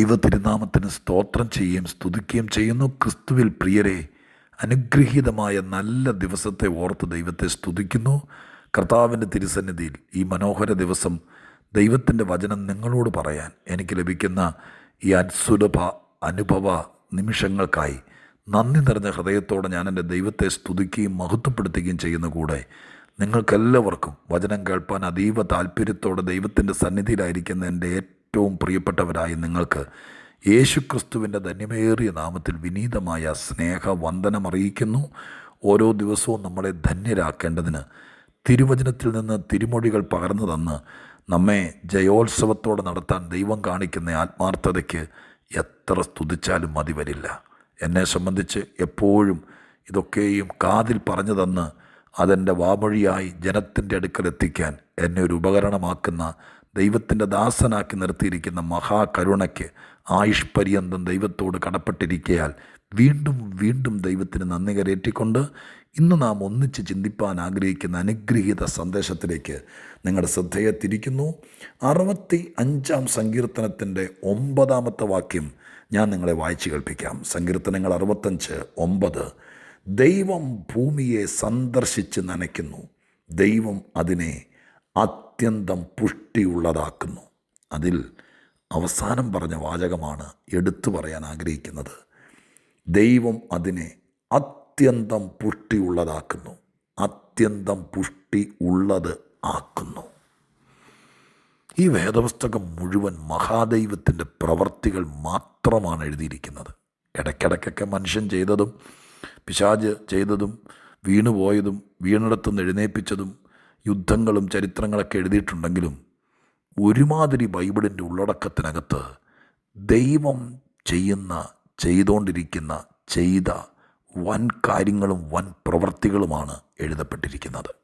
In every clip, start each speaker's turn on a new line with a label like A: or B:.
A: ദൈവ തിരുനാമത്തിന് സ്തോത്രം ചെയ്യുകയും സ്തുതിക്കുകയും ചെയ്യുന്നു. ക്രിസ്തുവിൽ പ്രിയരെ അനുഗ്രഹീതമായ നല്ല ദിവസത്തെ ഓർത്ത് ദൈവത്തെ സ്തുതിക്കുന്നു. കർത്താവിന്റെ തിരുസന്നിധിയിൽ ഈ മനോഹര ദിവസം ദൈവത്തിന്റെ വചനം നിങ്ങളോട് പറയാൻ എനിക്ക് ലഭിക്കുന്ന ഈ അത്സുലഭ അനുഭവ നിമിഷങ്ങൾക്കായി നന്ദി നിറഞ്ഞ ഹൃദയത്തോടെ ഞാൻ എന്റെ ദൈവത്തെ സ്തുതിക്കുകയും മഹത്വപ്പെടുത്തുകയും ചെയ്യുന്ന കൂടെ നിങ്ങൾക്കെല്ലാവർക്കും വചനം കേൾപ്പാൻ അതീവ താല്പര്യത്തോടെ ദൈവത്തിന്റെ സന്നിധിയിലായിരിക്കുന്ന എന്റെ ഏറ്റവും പ്രിയപ്പെട്ടവരായ നിങ്ങൾക്ക് യേശുക്രിസ്തുവിന്റെ ധന്യമേറിയ നാമത്തിൽ വിനീതമായ സ്നേഹവന്ദനം അറിയിക്കുന്നു ഓരോ ദിവസവും നമ്മളെ ധന്യരാക്കേണ്ടതിന് തിരുവചനത്തിൽ നിന്ന് തിരുമൊഴികൾ പകർന്നു തന്ന് നമ്മെ ജയോത്സവത്തോടെ നടത്താൻ ദൈവം കാണിക്കുന്ന ആത്മാർത്ഥതയ്ക്ക് എത്ര സ്തുതിച്ചാലും മതി വരില്ല. എന്നെ സംബന്ധിച്ച് എപ്പോഴും ഇതൊക്കെയും കാതിൽ പറഞ്ഞു തന്ന് അതെന്റെ വാമൊഴിയായി ജനത്തിന്റെ അടുക്കൽ എത്തിക്കാൻ എന്നെ ഒരു ഉപകരണമാക്കുന്ന ദൈവത്തിന്റെ ദാസനാക്കി നിർത്തിയിരിക്കുന്ന മഹാകരുണയ്ക്ക് ആയുഷ് പര്യന്തം ദൈവത്തോട് കടപ്പെട്ടിരിക്കയാൽ വീണ്ടും വീണ്ടും ദൈവത്തിന് നന്ദി കരയേറ്റിക്കൊണ്ട് ഇന്ന് നാം ഒന്നിച്ച് ചിന്തിപ്പാൻ ആഗ്രഹിക്കുന്ന അനുഗ്രഹീത സന്ദേശത്തിലേക്ക് നിങ്ങളുടെ ശ്രദ്ധയെ തിരിക്കുന്നു. അറുപത്തി അഞ്ചാം സങ്കീർത്തനത്തിന്റെ ഒമ്പതാമത്തെ വാക്യം ഞാൻ നിങ്ങളെ വായിച്ചു കേൾപ്പിക്കാം. സങ്കീർത്തനങ്ങൾ അറുപത്തഞ്ച് ഒമ്പത്. ദൈവം ഭൂമിയെ സന്ദർശിച്ച് നനയ്ക്കുന്നു. ദൈവം അതിനെ അത്യന്തം പുഷ്ടിയുള്ളതാക്കുന്നു. അതിൽ അവസാനം പറഞ്ഞ വാചകമാണ് എടുത്തു പറയാൻ ആഗ്രഹിക്കുന്നത്. ദൈവം അതിനെ അത്യന്തം പുഷ്ടിയുള്ളതാക്കുന്നു. അത്യന്തം പുഷ്ടി ഉള്ളത് ആക്കുന്നു. ഈ വേദപുസ്തകം മുഴുവൻ മഹാദൈവത്തിന്റെ പ്രവർത്തികൾ മാത്രമാണ് എഴുതിയിരിക്കുന്നത്. ഇടയ്ക്കിടയ്ക്കൊക്കെ മനുഷ്യൻ ചെയ്തതും പിശാജ് ചെയ്തതും വീണുപോയതും വീണിടത്തുനിന്ന് എഴുന്നേൽപ്പിച്ചതും യുദ്ധങ്ങളും ചരിത്രങ്ങളൊക്കെ എഴുതിയിട്ടുണ്ടെങ്കിലും ഒരുമാതിരി ബൈബിളിന്റെ ഉള്ളടക്കത്തിനകത്ത് ദൈവം ചെയ്യുന്ന ചെയ്തുകൊണ്ടിരിക്കുന്ന ചെയ്ത വൻ കാര്യങ്ങളും വൻ പ്രവൃത്തികളുമാണ് എഴുതപ്പെട്ടിരിക്കുന്നത്.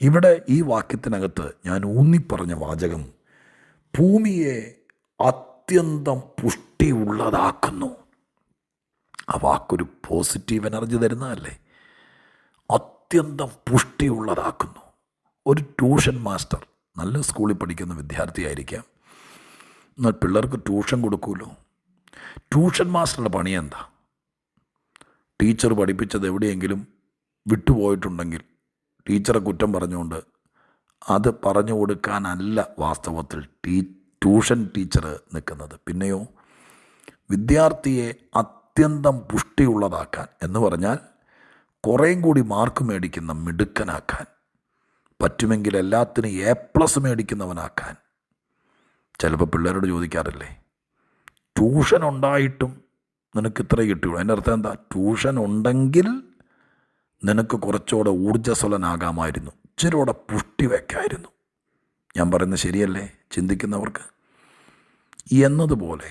A: ഇവിടെ ഈ വാക്യത്തിനകത്ത് ഞാൻ ഊന്നിപ്പറഞ്ഞ വാചകം ഭൂമിയെ അത്യന്തം പുഷ്ടിയുള്ളതാക്കുന്നു. ആ വാക്കൊരു പോസിറ്റീവ് എനർജി തരുന്നതല്ലേ? അത്യന്തം പുഷ്ടിയുള്ളതാക്കുന്നു. ഒരു ട്യൂഷൻ മാസ്റ്റർ നല്ല സ്കൂളിൽ പഠിക്കുന്ന വിദ്യാർത്ഥിയായിരിക്കാം എന്നാൽ പിള്ളേർക്ക് ട്യൂഷൻ കൊടുക്കുമല്ലോ ട്യൂഷൻ മാസ്റ്ററുടെ പണി എന്താ? ടീച്ചർ പഠിപ്പിച്ചത് എവിടെയെങ്കിലും വിട്ടുപോയിട്ടുണ്ടെങ്കിൽ ടീച്ചറെ കുറ്റം പറഞ്ഞുകൊണ്ട് അത് പറഞ്ഞു കൊടുക്കാനല്ല വാസ്തവത്തിൽ ടീ ട്യൂഷൻ ടീച്ചർ നിൽക്കുന്നത്. പിന്നെയോ വിദ്യാർത്ഥിയെ അത്യന്തം പുഷ്ടിയുള്ളതാക്കാൻ എന്ന് പറഞ്ഞാൽ കുറേയും കൂടി മാർക്ക് മേടിക്കുന്ന മിടുക്കനാക്കാൻ പറ്റുമെങ്കിൽ എല്ലാത്തിനും എ പ്ലസ് മേടിക്കുന്നവനാക്കാൻ. ചിലപ്പോൾ പിള്ളേരോട് ചോദിക്കാറില്ലേ ട്യൂഷൻ ഉണ്ടായിട്ടും നിനക്ക് ഇത്ര കിട്ടുകയുള്ളൂ അതിന്റെ അർത്ഥം എന്താ? ട്യൂഷൻ ഉണ്ടെങ്കിൽ നിനക്ക് കുറച്ചുകൂടെ ഊർജസ്വലനാകാമായിരുന്നു. ഇച്ചിരൂടെ പുഷ്ടി വയ്ക്കായിരുന്നു ഞാൻ പറയുന്നത് ശരിയല്ലേ? ചിന്തിക്കുന്നവർക്ക്? എന്നതുപോലെ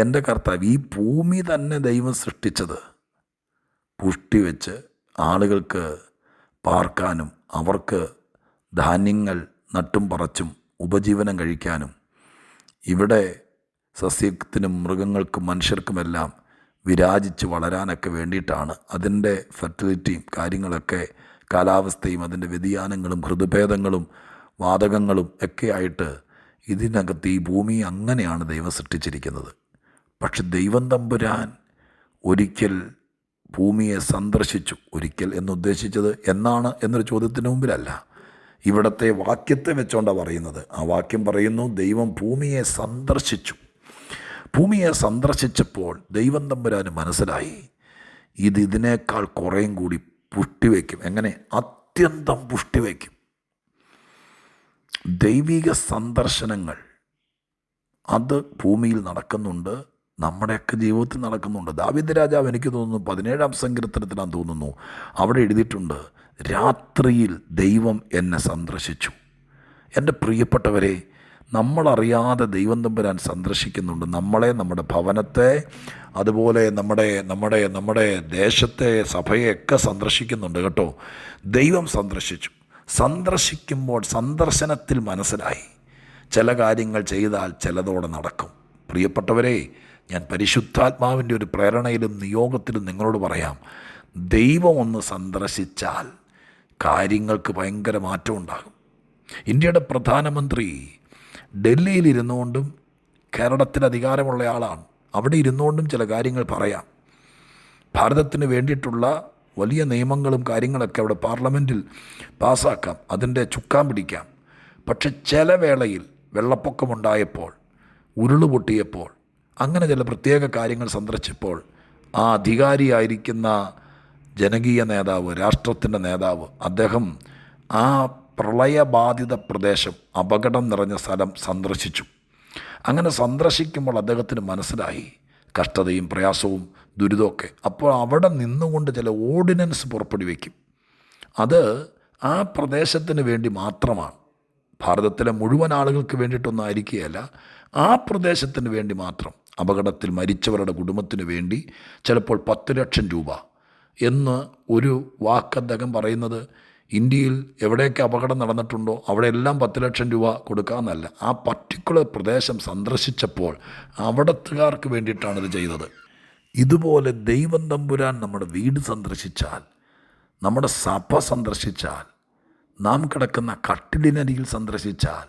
A: എന്റെ കർത്താവ് ഈ ഭൂമി തന്നെ ദൈവം സൃഷ്ടിച്ചത് പുഷ്ടി വെച്ച് ആളുകൾക്ക് പാർക്കാനും അവർക്ക് ധാന്യങ്ങൾ നട്ടും പറച്ചും ഉപജീവനം കഴിക്കാനും. ഇവിടെ സസ്യത്തിനും മൃഗങ്ങൾക്കും മനുഷ്യർക്കുമെല്ലാം വിരാജിച്ച് വളരാനൊക്കെ വേണ്ടിയിട്ടാണ് അതിന്റെ ഫെർട്ടിലിറ്റിയും കാര്യങ്ങളൊക്കെ കാലാവസ്ഥയും അതിന്റെ വ്യതിയാനങ്ങളും ഹൃദുഭേദങ്ങളും വാതകങ്ങളും ഒക്കെ ആയിട്ട് ഇതിനകത്ത് ഈ ഭൂമി അങ്ങനെയാണ് ദൈവം സൃഷ്ടിച്ചിരിക്കുന്നത്. പക്ഷെ ദൈവം തമ്പുരാൻ ഒരിക്കൽ ഭൂമിയെ സന്ദർശിച്ചു ഒരിക്കൽ എന്നുദ്ദേശിച്ചത് എന്നാണ് എന്നൊരു ചോദ്യത്തിന് മുമ്പിലല്ല. ഇവിടത്തെ വാക്യത്തെ വെച്ചോണ്ടാണ് പറയുന്നത്. ആ വാക്യം പറയുന്നു ദൈവം ഭൂമിയെ സന്ദർശിച്ചു. ഭൂമിയെ സന്ദർശിച്ചപ്പോൾ ദൈവം തമ്പുരാന് മനസ്സിലായി. ഇത് ഇതിനേക്കാൾ കുറേയും കൂടി പുഷ്ടിവെക്കും. എങ്ങനെ? അത്യന്തം പുഷ്ടിവെക്കും. ദൈവിക സന്ദർശനങ്ങൾ അത് ഭൂമിയിൽ നടക്കുന്നുണ്ട് നമ്മുടെയൊക്കെ ജീവിതത്തിൽ നടക്കുന്നുണ്ട്. ദാവിദ് രാജാവ് എനിക്ക് തോന്നുന്നു പതിനേഴാം സങ്കീർത്തനത്തിലാണ് തോന്നുന്നു. അവിടെ എഴുതിയിട്ടുണ്ട് രാത്രിയിൽ ദൈവം എന്നെ സന്ദർശിച്ചു. എന്റെ പ്രിയപ്പെട്ടവരെ നമ്മളറിയാതെ ദൈവം തമ്പുരാൻ സന്ദർശിക്കുന്നുണ്ട്. നമ്മളെ നമ്മുടെ ഭവനത്തെ അതുപോലെ നമ്മുടെ നമ്മുടെ നമ്മുടെ ദേശത്തെ സഭയെയൊക്കെ സന്ദർശിക്കുന്നുണ്ട് കേട്ടോ. ദൈവം സന്ദർശിച്ചു. സന്ദർശിക്കുമ്പോൾ സന്ദർശനത്തിൽ മനസ്സിലായി. ചില കാര്യങ്ങൾ ചെയ്താൽ ചിലതോടെ നടക്കും. പ്രിയപ്പെട്ടവരെ ഞാൻ പരിശുദ്ധാത്മാവിന്റെ ഒരു പ്രേരണയിലും നിയോഗത്തിലും നിങ്ങളോട് പറയാം. ദൈവം ഒന്ന് സന്ദർശിച്ചാൽ കാര്യങ്ങൾക്ക് ഭയങ്കര മാറ്റം ഉണ്ടാകും. ഇന്ത്യയുടെ പ്രധാനമന്ത്രി ഡൽഹിയിൽ ഇരുന്നുകൊണ്ടും കേരളത്തിൽ അധികാരമുള്ള ആളാണ്. അവിടെ ഇരുന്നുകൊണ്ടും ചില കാര്യങ്ങൾ പറയാം. ഭാരതത്തിന് വേണ്ടിയിട്ടുള്ള വലിയ നിയമങ്ങളും കാര്യങ്ങളൊക്കെ അവിടെ പാർലമെന്റിൽ പാസ്സാക്കാം. അതിന്റെ ചുക്കാൻ പിടിക്കാം. പക്ഷെ ചില വേളയിൽ വെള്ളപ്പൊക്കമുണ്ടായപ്പോൾ ഉരുൾ പൊട്ടിയപ്പോൾ അങ്ങനെ ചില പ്രത്യേക കാര്യങ്ങൾ സന്ദർശിച്ചപ്പോൾ ആ അധികാരിയായിരിക്കുന്ന ജനകീയ നേതാവ് രാഷ്ട്രത്തിന്റെ നേതാവ് അദ്ദേഹം ആ പ്രളയബാധിത പ്രദേശം അപകടം നിറഞ്ഞ സ്ഥലം സന്ദർശിച്ചു. അങ്ങനെ സന്ദർശിക്കുമ്പോൾ അദ്ദേഹത്തിന് മനസ്സിലായി കഷ്ടതയും പ്രയാസവും ദുരിതമൊക്കെ അപ്പോൾ അവിടെ നിന്നുകൊണ്ട് ചില ഓർഡിനൻസ് പുറപ്പെടുവിക്കും. അത് ആ പ്രദേശത്തിന് വേണ്ടി മാത്രമാണ്. ഭാരതത്തിലെ മുഴുവൻ ആളുകൾക്ക് വേണ്ടിയിട്ടൊന്നും ആയിരിക്കുകയല്ല ആ പ്രദേശത്തിന് വേണ്ടി മാത്രം. അപകടത്തിൽ മരിച്ചവരുടെ കുടുംബത്തിന് വേണ്ടി ചിലപ്പോൾ പത്ത് ലക്ഷം രൂപ. എന്ന് ഒരു വാക്ക് അദ്ദേഹം പറയുന്നത് ഇന്ത്യയിൽ എവിടെയൊക്കെ അപകടം നടന്നിട്ടുണ്ടോ അവിടെയെല്ലാം പത്ത് ലക്ഷം രൂപ കൊടുക്കാമെന്നല്ല. ആ പർട്ടിക്കുലർ പ്രദേശം സന്ദർശിച്ചപ്പോൾ അവിടത്തുകാർക്ക് വേണ്ടിയിട്ടാണ് ഇത് ചെയ്തത്. ഇതുപോലെ ദൈവം തമ്പുരാൻ നമ്മുടെ വീട് സന്ദർശിച്ചാൽ നമ്മുടെ സഭ സന്ദർശിച്ചാൽ നാം കിടക്കുന്ന കട്ടിലിനരിയിൽ സന്ദർശിച്ചാൽ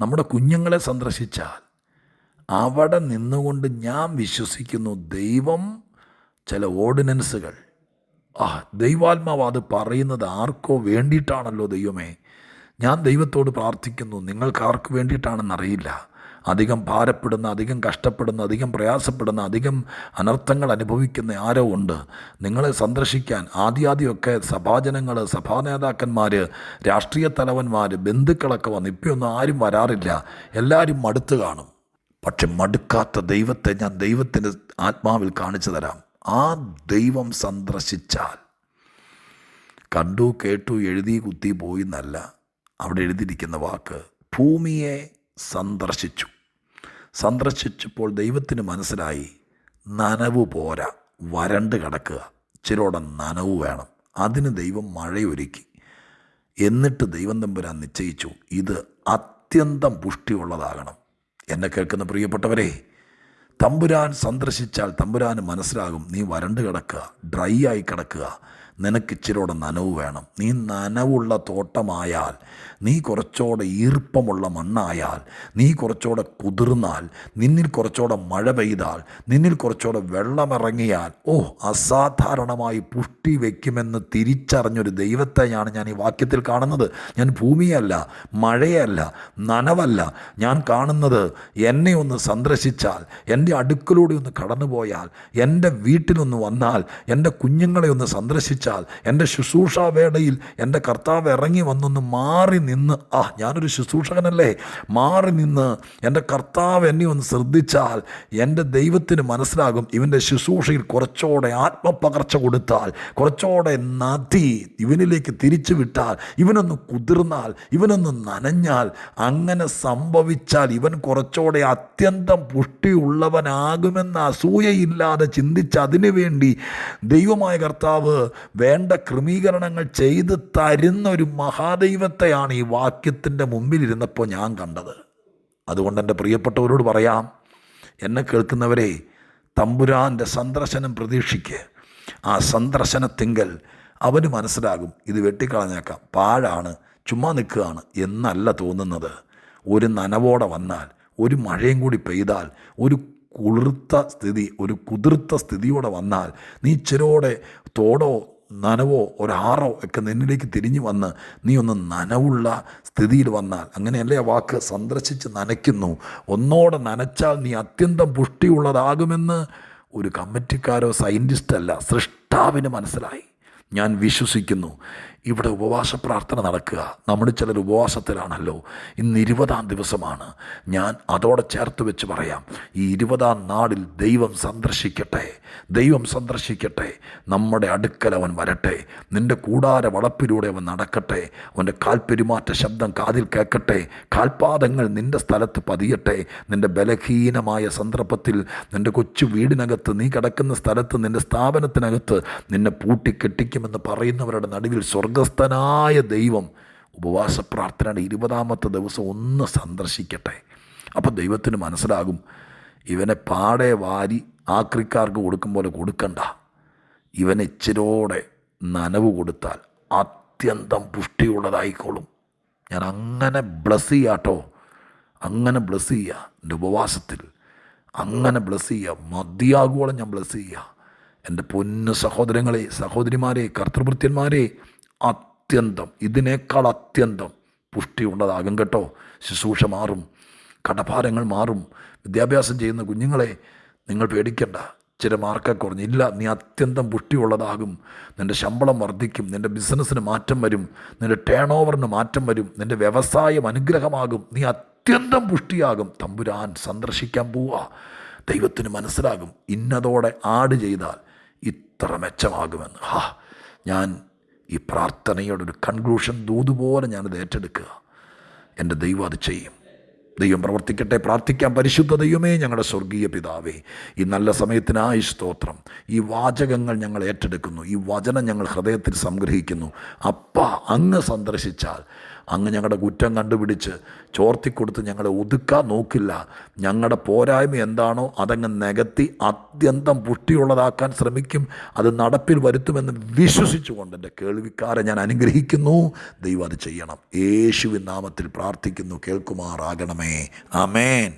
A: നമ്മുടെ കുഞ്ഞുങ്ങളെ സന്ദർശിച്ചാൽ അവിടെ നിന്നുകൊണ്ട് ഞാൻ വിശ്വസിക്കുന്നു ദൈവം ചില ഓർഡിനൻസുകൾ ആ ദൈവാത്മാവ് അത് പറയുന്നത് ആർക്കോ വേണ്ടിയിട്ടാണല്ലോ ദൈവമേ. ഞാൻ ദൈവത്തോട് പ്രാർത്ഥിക്കുന്നു നിങ്ങൾക്ക് ആർക്ക് വേണ്ടിയിട്ടാണെന്നറിയില്ല അധികം ഭാരപ്പെടുന്ന അധികം കഷ്ടപ്പെടുന്ന അധികം പ്രയാസപ്പെടുന്ന അധികം അനർത്ഥങ്ങൾ അനുഭവിക്കുന്ന ആരോ ഉണ്ട്. നിങ്ങളെ സന്ദർശിക്കാൻ ആദ്യാദ്യമൊക്കെ സഭാജനങ്ങൾ സഭാ നേതാക്കന്മാർ രാഷ്ട്രീയ തലവന്മാർ ബന്ധുക്കളൊക്കെ വന്ന് ഇപ്പോഴൊന്നും ആരും വരാറില്ല. എല്ലാവരും മടുത്തു കാണും. പക്ഷെ മടുക്കാത്ത ദൈവത്തെ ഞാൻ ദൈവത്തിന്റെ ആത്മാവിൽ കാണിച്ചു തരാം. ആ ദൈവം സന്ദർശിച്ചാൽ. കണ്ടു കേട്ടു എഴുതി കുത്തി പോയി എന്നല്ല. അവിടെ എഴുതിയിരിക്കുന്ന വാക്ക് ഭൂമിയെ സന്ദർശിച്ചു. സന്ദർശിച്ചപ്പോൾ ദൈവത്തിന് മനസ്സിലായി നനവ് പോരാ വരണ്ട് കിടക്കുക. ഇച്ചിരോടെ നനവ് വേണം. അതിന് ദൈവം മഴയൊരുക്കി. എന്നിട്ട് ദൈവം തമ്പുരാൻ നിശ്ചയിച്ചു ഇത് അത്യന്തം പുഷ്ടിയുള്ളതാകണം. എന്നെ കേൾക്കുന്ന പ്രിയപ്പെട്ടവരെ തമ്പുരാൻ സന്ദർശിച്ചാൽ തമ്പുരാൻ മനസ്സിലാകും. നീ വരണ്ട് കിടക്കുക ഡ്രൈ ആയി കിടക്കുക. നിനക്ക് ഇച്ചിരിയോടെ നനവ് വേണം. നീ നനവുള്ള തോട്ടമായാൽ നീ കുറച്ചുകൂടെ ഈർപ്പമുള്ള മണ്ണായാൽ നീ കുറച്ചുകൂടെ കുതിർന്നാൽ നിന്നിൽ കുറച്ചുകൂടെ മഴ പെയ്താൽ നിന്നിൽ കുറച്ചുകൂടെ വെള്ളമിറങ്ങിയാൽ ഓ അസാധാരണമായി പുഷ്ടി വയ്ക്കുമെന്ന് തിരിച്ചറിഞ്ഞൊരു ദൈവത്തെയാണ് ഞാൻ ഈ വാക്യത്തിൽ കാണുന്നത്. ഞാൻ ഭൂമിയല്ല മഴയല്ല നനവല്ല. ഞാൻ കാണുന്നത് എന്നെ ഒന്ന് സന്ദർശിച്ചാൽ എന്റെ അടുക്കലൂടെ ഒന്ന് കടന്നുപോയാൽ എന്റെ വീട്ടിലൊന്ന് വന്നാൽ എന്റെ കുഞ്ഞുങ്ങളെ ഒന്ന് സന്ദർശിച്ചാൽ എന്റെ ശുശ്രൂഷാവേളയിൽ എന്റെ കർത്താവ് ഇറങ്ങി വന്നൊന്ന് മാറി നിന്ന് ആ ഞാനൊരു ശുശ്രൂഷകനല്ലേ മാറി നിന്ന് എന്റെ കർത്താവ് എന്നെ ഒന്ന് ശ്രദ്ധിച്ചാൽ എന്റെ ദൈവത്തിന് മനസ്സിലാകും. ഇവന്റെ ശുശ്രൂഷയിൽ കുറച്ചുകൂടെ ആത്മപകർച്ച കൊടുത്താൽ കുറച്ചുകൂടെ നദി ഇവനിലേക്ക് തിരിച്ചു വിട്ടാൽ ഇവനൊന്ന് കുതിർന്നാൽ ഇവനൊന്ന് നനഞ്ഞാൽ അങ്ങനെ സംഭവിച്ചാൽ ഇവൻ കുറച്ചുകൂടെ അത്യന്തം പുഷ്ടിയുള്ളവനാകുമെന്ന് അസൂയയില്ലാതെ ചിന്തിച്ച് അതിനു വേണ്ടി ദൈവമായ കർത്താവ് വേണ്ട ക്രമീകരണങ്ങൾ ചെയ്ത് തരുന്ന ഒരു മഹാദൈവത്തെയാണ് ഈ വാക്യത്തിന്റെ മുമ്പിലിരുന്നപ്പോൾ ഞാൻ കണ്ടത്. അതുകൊണ്ട് എന്റെ പ്രിയപ്പെട്ടവരോട് പറയാം എന്നെ കേൾക്കുന്നവരെ തമ്പുരാന്റെ സന്ദർശനം പ്രതീക്ഷിക്ക്. ആ സന്ദർശനത്തിങ്കൽ അവന് മനസ്സിലാകും. ഇത് വെട്ടിക്കളഞ്ഞേക്കാം. പാഴാണ് ചുമ്മാ നിൽക്കുകയാണ് എന്നല്ല തോന്നുന്നത്. ഒരു നനവോടെ വന്നാൽ ഒരു മഴയും കൂടി പെയ്താൽ ഒരു കുളിർത്ത സ്ഥിതി ഒരു കുതിർത്ത സ്ഥിതിയോടെ വന്നാൽ നീ ഇച്ചിരോടെ തോടോ നനവോ ഒരാറോ ഒക്കെ നിന്നിലേക്ക് തിരിഞ്ഞു വന്ന് നീ ഒന്ന് നനവുള്ള സ്ഥിതിയിൽ വന്നാൽ. അങ്ങനെയല്ലേ ആ വാക്ക്? സന്ദർശിച്ച് നനയ്ക്കുന്നു. ഒന്നോടെ നനച്ചാൽ നീ അത്യന്തം പുഷ്ടിയുള്ളതാകുമെന്ന് ഒരു കമ്മിറ്റിക്കാരോ സയന്റിസ്റ്റല്ല സൃഷ്ടാവിന് മനസ്സിലായി. ഞാൻ വിശ്വസിക്കുന്നു. ഇവിടെ ഉപവാസ പ്രാർത്ഥന നടക്കുക. നമ്മൾ ചിലർ ഉപവാസത്തിലാണല്ലോ. ഇന്ന് ഇരുപതാം ദിവസമാണ്. ഞാൻ അതോടെ ചേർത്ത് വെച്ച് പറയാം. ഈ ഇരുപതാം നാളിൽ ദൈവം സന്ദർശിക്കട്ടെ. ദൈവം സന്ദർശിക്കട്ടെ. നമ്മുടെ അടുക്കൽ അവൻ വരട്ടെ. നിന്റെ കൂടാര വളപ്പിലൂടെ അവൻ നടക്കട്ടെ. അവന്റെ കാൽപ്പെരുമാറ്റ ശബ്ദം കാതിൽ കേൾക്കട്ടെ. കാൽപാദങ്ങൾ നിന്റെ സ്ഥലത്ത് പതിയട്ടെ. നിന്റെ ബലഹീനമായ സന്ദർഭത്തിൽ നിന്റെ കൊച്ചു വീടിനകത്ത് നീ കിടക്കുന്ന സ്ഥലത്ത് നിന്റെ സ്ഥാപനത്തിനകത്ത് നിന്നെ പൂട്ടി പൂട്ടിക്കെട്ടിക്കുമെന്ന് പറയുന്നവരുടെ നടുവിൽ സ്വർഗസ്ഥനായ ദൈവം ഉപവാസ പ്രാർത്ഥനയുടെ ഇരുപതാമത്തെ ദിവസം ഒന്ന് സന്ദർശിക്കട്ടെ. അപ്പോൾ ദൈവത്തിന് മനസ്സിലാകും ഇവനെ പാടെ വാരി ആക്രിക്കാർക്ക് കൊടുക്കും പോലെ കൊടുക്കണ്ട. ഇവനെച്ചിരോടെ നനവ് കൊടുത്താൽ അത്യന്തം പുഷ്ടിയുള്ളതായിക്കോളും. ഞാൻ അങ്ങനെ ബ്ലസ് ചെയ്യാട്ടോ അങ്ങനെ ബ്ലസ് ചെയ്യുക എന്റെ ഉപവാസത്തിൽ. അങ്ങനെ ബ്ലസ് ചെയ്യുക മതിയാകുവോളം ഞാൻ ബ്ലസ് ചെയ്യുക എന്റെ പൊന്നു സഹോദരങ്ങളെ സഹോദരിമാരെ കർത്തൃഭൃത്യന്മാരെ അത്യന്തം. ഇതിനേക്കാൾ അത്യന്തം പുഷ്ടിയുള്ളതാകും കേട്ടോ. ശുശ്രൂഷ മാറും കടഭാരങ്ങൾ മാറും. വിദ്യാഭ്യാസം ചെയ്യുന്ന കുഞ്ഞുങ്ങളെ നിങ്ങൾ പേടിക്കണ്ട. ചില മാർക്കൊക്കെ കുറഞ്ഞു. ഇല്ല നീ അത്യന്തം പുഷ്ടിയുള്ളതാകും. നിന്റെ ശമ്പളം വർദ്ധിക്കും നിന്റെ ബിസിനസ്സിന് മാറ്റം വരും നിന്റെ ടേൺ ഓവറിന് മാറ്റം വരും നിന്റെ വ്യവസായം അനുഗ്രഹമാകും. നീ അത്യന്തം പുഷ്ടിയാകും. തമ്പുരാൻ സന്ദർശിക്കാൻ പോവുക ദൈവത്തിന് മനസ്സിലാകും. ഇന്നതോടെ ആട് ചെയ്താൽ ഇത്ര മെച്ചമാകുമെന്ന്. ഹാ ഞാൻ ഈ പ്രാർത്ഥനയുടെ ഒരു കൺക്ലൂഷൻ ദൂതുപോലെ ഞാനത് ഏറ്റെടുക്കുക. എന്റെ ദൈവം അത് ചെയ്യും. ദൈവം പ്രവർത്തിക്കട്ടെ പ്രാർത്ഥിക്കാൻ പരിശുദ്ധ ദൈവമേ ഞങ്ങളുടെ സ്വർഗീയ പിതാവേ ഈ നല്ല സമയത്തിനായി സ്തോത്രം. ഈ വാചകങ്ങൾ ഞങ്ങൾ ഏറ്റെടുക്കുന്നു. ഈ വചനം ഞങ്ങൾ ഹൃദയത്തിൽ സംഗ്രഹിക്കുന്നു. അപ്പ അങ്ങ് സന്ദർശിച്ചാൽ അങ്ങ് ഞങ്ങളുടെ കുറ്റം കണ്ടുപിടിച്ച് ചോർത്തിക്കൊടുത്ത് ഞങ്ങളെ ഒതുക്കാൻ നോക്കില്ല. ഞങ്ങളുടെ പോരായ്മ എന്താണോ അതങ്ങ് നികത്തി അത്യന്തം പുഷ്ടിയുള്ളതാക്കാൻ ശ്രമിക്കും. അത് നടപ്പിൽ വരുത്തുമെന്ന് വിശ്വസിച്ചുകൊണ്ട് എന്റെ കേൾവിക്കാരെ ഞാൻ അനുഗ്രഹിക്കുന്നു. ദൈവം അത് ചെയ്യണം. യേശുവിൻ നാമത്തിൽ പ്രാർത്ഥിക്കുന്നു. കേൾക്കുമാറാകണമേ. ആമേൻ.